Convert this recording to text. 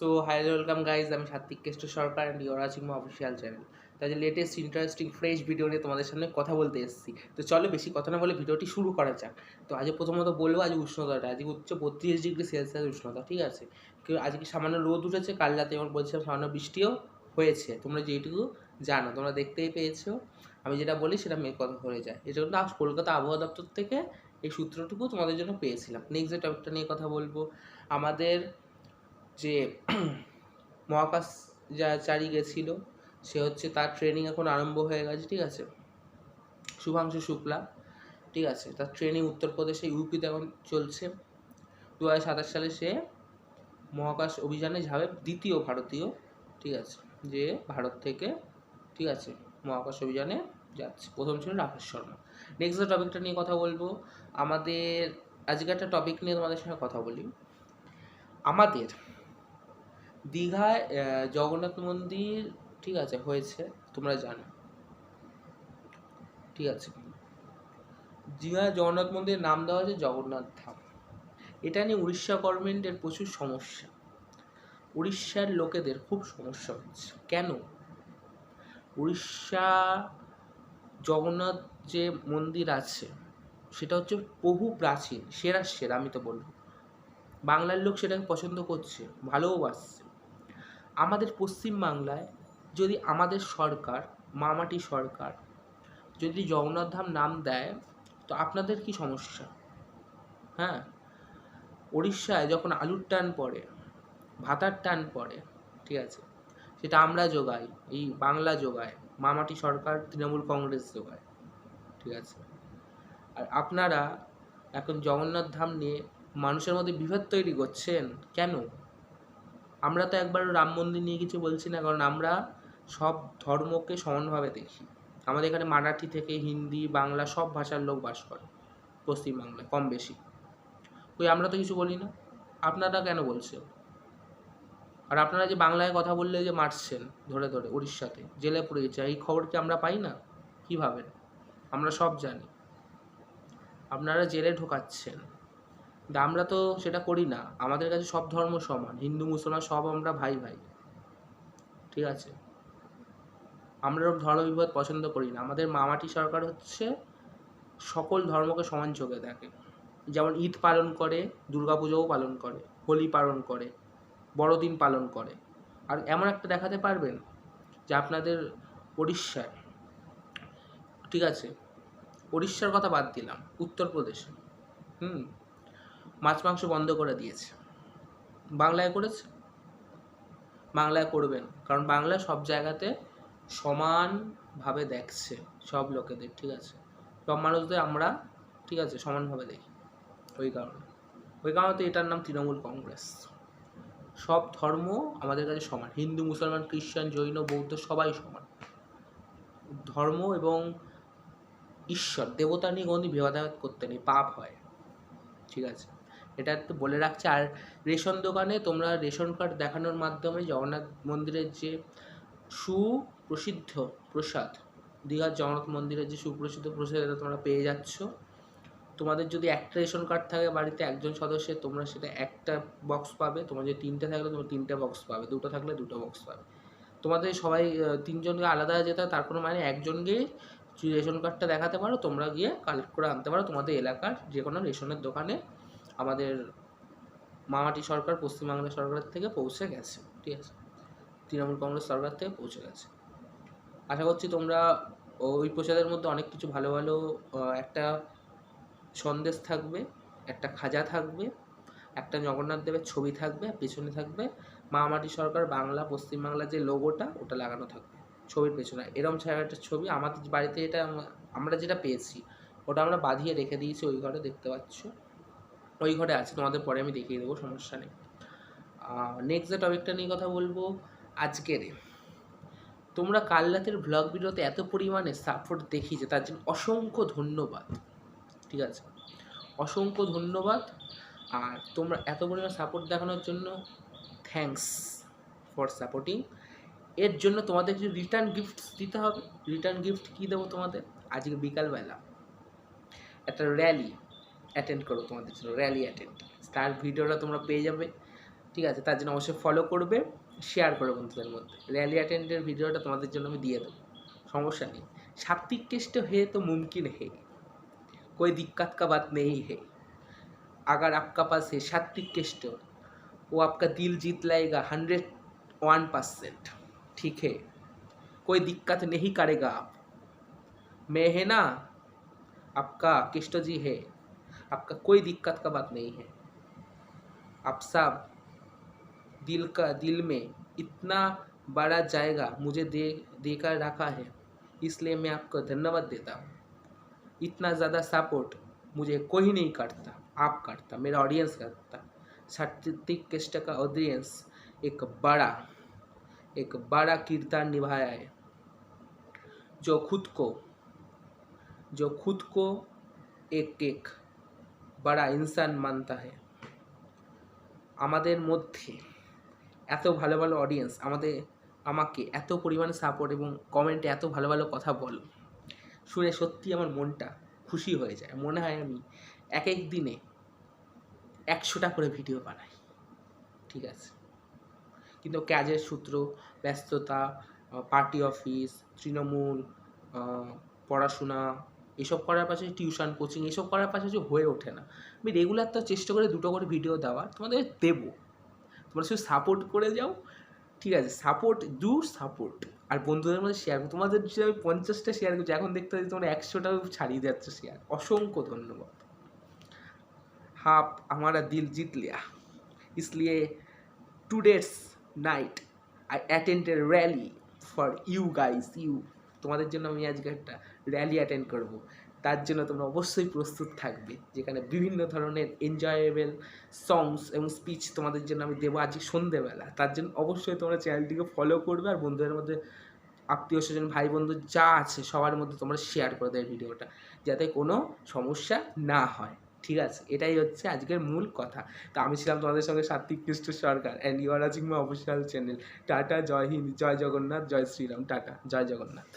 So high welcome guys আমি Satwik Keshto Sarkar and your watching official channel তাই latest interesting fresh video নিয়ে তোমাদের সামনে কথা বলতে এসেছি। তো চলো বেশি কথা না বলে ভিডিওটি শুরু করা যাক। তো আজ প্রথমত বলব, আজ উষ্ণতাটা আজকে উচ্চ বত্রিশ ডিগ্রি সেলসিয়াস উষ্ণতা, ঠিক আছে? কেউ আজকে সামান্য রোদ উঠেছে, কাল রাতে আমার বলছিলাম সামান্য বৃষ্টিও হয়েছে। তোমরা যেইটুকু জানো, তোমরা দেখতেই পেয়েছ। আমি যেটা বলি, সেটা মেয়ে কথা হয়ে যায়। এটা কিন্তু আজ কলকাতা আবহাওয়া দপ্তর থেকে এই সূত্রটুকু তোমাদের জন্য পেয়েছিলাম। নেক্সট যে টপিকটা নিয়ে কথা বলব, আমাদের যে মহাকাশ যা চারি গেছিল, সে হচ্ছে তার ট্রেনিং এখন আরম্ভ হয়ে গেছে, ঠিক আছে? শুভাংশু শুক্লা, ঠিক আছে? তার ট্রেনিং উত্তরপ্রদেশে, ইউপিতে এখন চলছে। দু হাজার সাতাশ সালে সে মহাকাশ অভিযানে যাবে, দ্বিতীয় ভারতীয়, ঠিক আছে? যে ভারত থেকে, ঠিক আছে? মহাকাশ অভিযানে যাচ্ছে। প্রথম ছিল রাকেশ শর্মা। নেক্সট টপিকটা নিয়ে কথা বলব, আমাদের, আজকে একটা টপিক নিয়ে তোমাদের সঙ্গে কথা বলি। আমাদের দীঘায় জগন্নাথ মন্দির, ঠিক আছে, হয়েছে, তোমরা জানো। ঠিক আছে। দীঘায় জগন্নাথ মন্দিরের নাম দেওয়া হয়েছে জগন্নাথ ধাম। এটা নিয়ে উড়িষ্যা গভর্নমেন্টের প্রচুর সমস্যা। উড়িষ্যার লোকেদের খুব সমস্যা হচ্ছে। কেন? উড়িষ্যা জগন্নাথ যে মন্দির আছে, সেটা হচ্ছে বহু প্রাচীন, সেরা সেরা, আমি তো বলব। বাংলার লোক সেটাকে পছন্দ করছে ভালোবাসছে আমাদের পশ্চিম বাংলায় যদি আমাদের সরকার, মামাটি সরকার যদি জগন্নাথ ধাম নাম দেয়, তো আপনাদের কি সমস্যা? হ্যাঁ? উড়িষ্যায় যখন আলুর টান পড়ে, ভাতার টান পড়ে, ঠিক আছে? সেটা আমরা যোগাই, এই বাংলা যোগায়, মামাটি সরকার, তৃণমূল কংগ্রেস যোগায়, ঠিক আছে? আর আপনারা এখন জগন্নাথ ধাম নিয়ে মানুষের মধ্যে বিভেদ তৈরি করছেন কেন? আমরা তো একবার রাম মন্দির নিয়ে কিছু বলছি না, কারণ আমরা সব ধর্মকে সমানভাবে দেখি। আমাদের এখানে মারাঠি থেকে হিন্দি, বাংলা সব ভাষার লোক বাস করে, পশ্চিমবাংলায়, কম বেশি। ওই আমরা তো কিছু বলি না। আপনারা কেন বলছেন আর আপনারা যে বাংলায় কথা বললে যে মারছেন ধরে ধরে উড়িষ্যাতে, জেলে পড়ে গেছে, এই খবর কি আমরা পাই না? কী ভাবেন? আমরা সব জানি। আপনারা জেলে ঢোকাচ্ছেন। কিন্তু আমরা তো সেটা করি না। আমাদের কাছে সব ধর্ম সমান। হিন্দু, মুসলমান সব আমরা ভাই ভাই। ঠিক আছে? আমরা ওরকম ধর্মবিভেদ পছন্দ করি না। আমাদের মামাটি সরকার হচ্ছে সকল ধর্মকে সমান চোখে দেখে। যেমন ঈদ পালন করে, দুর্গাপুজোও পালন করে, হোলি পালন করে, বড়দিন পালন করে। আর এমন একটা দেখাতে পারবেন যে আপনাদের উড়িষ্যায় ঠিক আছে? উড়িষ্যার কথা বাদ দিলাম, উত্তরপ্রদেশে। হুম? মাছ মাংস বন্ধ করে দিয়েছে। বাংলায় করেছে? বাংলায় করবেন। কারণ বাংলা সব জায়গাতে সমানভাবে দেখছে সব লোকেদের, ঠিক আছে? সব মানুষদের আমরা, ঠিক আছে, সমানভাবে দেখি। ওই কারণে। ওই কারণে তো এটার নাম তৃণমূল কংগ্রেস। সব ধর্ম আমাদের কাছে সমান। হিন্দু, মুসলমান, খ্রিস্টান, জৈন, বৌদ্ধ সবাই সমান। ধর্ম এবং ঈশ্বর, দেবতা নিয়ে কোনোদিন ভেদাভেদ করতে নেই, পাপ হয়। ঠিক আছে? এটা একটু বলে রাখছে। আর রেশন দোকানে তোমরা রেশন কার্ড দেখানোর মাধ্যমে জগন্নাথ মন্দিরের যে সুপ্রসিদ্ধ প্রসাদ, দীঘার জগন্নাথ মন্দিরের যে সুপ্রসিদ্ধ প্রসাদ এটা তোমরা পেয়ে যাচ্ছ। তোমাদের যদি একটা রেশন কার্ড থাকে বাড়িতে একজন সদস্যের, তোমরা সেটা একটা বক্স পাবে। তোমার যদি তিনটে থাকলে তোমরা তিনটে বক্স পাবে। দুটো থাকলে দুটো বক্স পাবে। তোমাদের সবাই তিনজনকে আলাদা যেতে তার কোনো মানে একজনকে রেশন কার্ডটা দেখাতে পারো, তোমরা গিয়ে কালেক্ট করে আনতে পারো। তোমাদের এলাকার যে কোনো রেশনের দোকানে আমাদের মামাটি সরকার পশ্চিমবাংলা সরকারের থেকে পৌঁছে গেছে, ঠিক আছে? তৃণমূল কংগ্রেস সরকার থেকে পৌঁছে গেছে। আশা করছি তোমরা ওই প্রসাদের মধ্যে অনেক কিছু ভালো ভালো একটা সন্দেশ থাকবে, একটা খাজা থাকবে, একটা জগন্নাথ দেবের ছবি থাকবে, পেছনে থাকবে, মামাটি সরকার, বাংলা পশ্চিমবাংলার যে লোগোটা ওটা লাগানো থাকবে, ছবির পেছনে। এরম ছাড়া একটা ছবি আমাদের বাড়িতে এটা আমরা যেটা পেয়েছি, ওটা আমরা বাঁধিয়ে রেখে দিয়েছি ওই ঘরে, দেখতে পাচ্ছ? ওই ঘরে আছে, তোমাদের পরে আমি দেখিয়ে দেবো, সমস্যা নেই। নেক্সট যে টপিকটা নিয়ে কথা বলব, আজকের তোমরা কাল রাতের ব্লগ ভিডিওতে এত পরিমাণে সাপোর্ট দেখিয়েছে, তার জন্য অসংখ্য ধন্যবাদ। ঠিক আছে? অসংখ্য ধন্যবাদ। আর তোমরা এত পরিমাণ সাপোর্ট দেখানোর জন্য থ্যাঙ্কস ফর সাপোর্টিং এর জন্য তোমাদের কিছু রিটার্ন গিফট দিতে হবে। রিটার্ন গিফট কী দেবো তোমাদের? আজকে বিকালবেলা একটা র্যালি অ্যাটেন্ড করো তোমাদের জন্য র্যালি অ্যাটেন্ড তার ভিডিওটা তোমরা পেয়ে যাবে ঠিক আছে তার জন্য অবশ্যই ফলো করবে শেয়ার করবে বন্ধুদের মধ্যে র্যালি অ্যাটেন্ডের ভিডিওটা তোমাদের জন্য আমি দিয়ে দেবো সমস্যা নেই सात्विक टेस्ट है तो मुमकिन है कोई दिक्कत का बात नहीं है अगर आपका पास है सात्विक टेस्ट वो आपका दिल जीत लाएगा हंड्रेड वन परसेंट ठीक है कोई दिक्कत नहीं करेगा आप मैं है ना आपका किष्ट जी है आपका कोई दिक्कत का बात नहीं है। आप सब दिल का, दिल में इतना बड़ा जाएगा मुझे दे, देकर रखा है, इसलिए मैं आपको धन्यवाद देता हूँ। इतना ज़्यादा सपोर्ट मुझे कोई नहीं करता, आप करता, मेरा ऑडियंस करता। सात्विक कष्ट का ऑडियंस एक बड़ा एक बड़ा किरदार निभाया है, जो खुद को, जो खुद को एक एक बड़ा इंसान मानता है আমাদের মধ্যে এত ভালো ভালো অডিয়েন্স আমাদের আমাকে এত পরিমাণে সাপোর্ট এবং কমেন্টে এত ভালো ভালো কথা বলো শুনে সত্যি আমার মনটা খুশি হয়ে যায় মনে হয় আমি এক এক দিনে একশোটা করে ভিডিও বানাই ঠিক আছে কিন্তু কাজের সূত্র ব্যস্ততা পার্টি অফিস তৃণমূল আহ, পড়াশোনা এসব করার পাশাপাশি টিউশন, কোচিং এসব করার পাশাপাশি হয়ে ওঠে না। আমি রেগুলার তো চেষ্টা করে দুটো করে ভিডিও দেওয়া তোমাদের দেবো। তোমরা শুধু সাপোর্ট করে যাও। ঠিক আছে সাপোর্ট ডু সাপোর্ট আর বন্ধুদের মধ্যে শেয়ার তোমাদের যদি আমি পঞ্চাশটা শেয়ার করছি, এখন দেখতে পাচ্ছি তোমরা একশোটা ছাড়িয়ে যাচ্ছে শেয়ার অসংখ্য ধন্যবাদ। হাফ আমারা দিল জিত লিয়া। ইসলিয়ে today's night I attend a rally for you guys you তোমাদের জন্য আমি আজকে একটা র্যালি অ্যাটেন্ড করব। তার জন্য তোমরা অবশ্যই প্রস্তুত থাকবে, যেখানে বিভিন্ন ধরনের এনজয়েবেল সংস এবং স্পিচ তোমাদের জন্য আমি দেবো আজকে সন্ধেবেলা। তার জন্য অবশ্যই তোমরা চ্যানেলটিকে ফলো করবে আর বন্ধুদের মধ্যে আত্মীয় স্বজন ভাই বন্ধু যা আছে সবার মধ্যে তোমরা শেয়ার করে দেবে ভিডিওটা, যাতে কোনো সমস্যা না হয়। ঠিক আছে? এটাই হচ্ছে আজকের মূল কথা। তো আমি ছিলাম তোমাদের সঙ্গে Satwik Krishna Sarkar and you are watching my official channel tata, Jai Hind, Jai Jagannath, Jai Shriram. Tata, Jai Jagannath.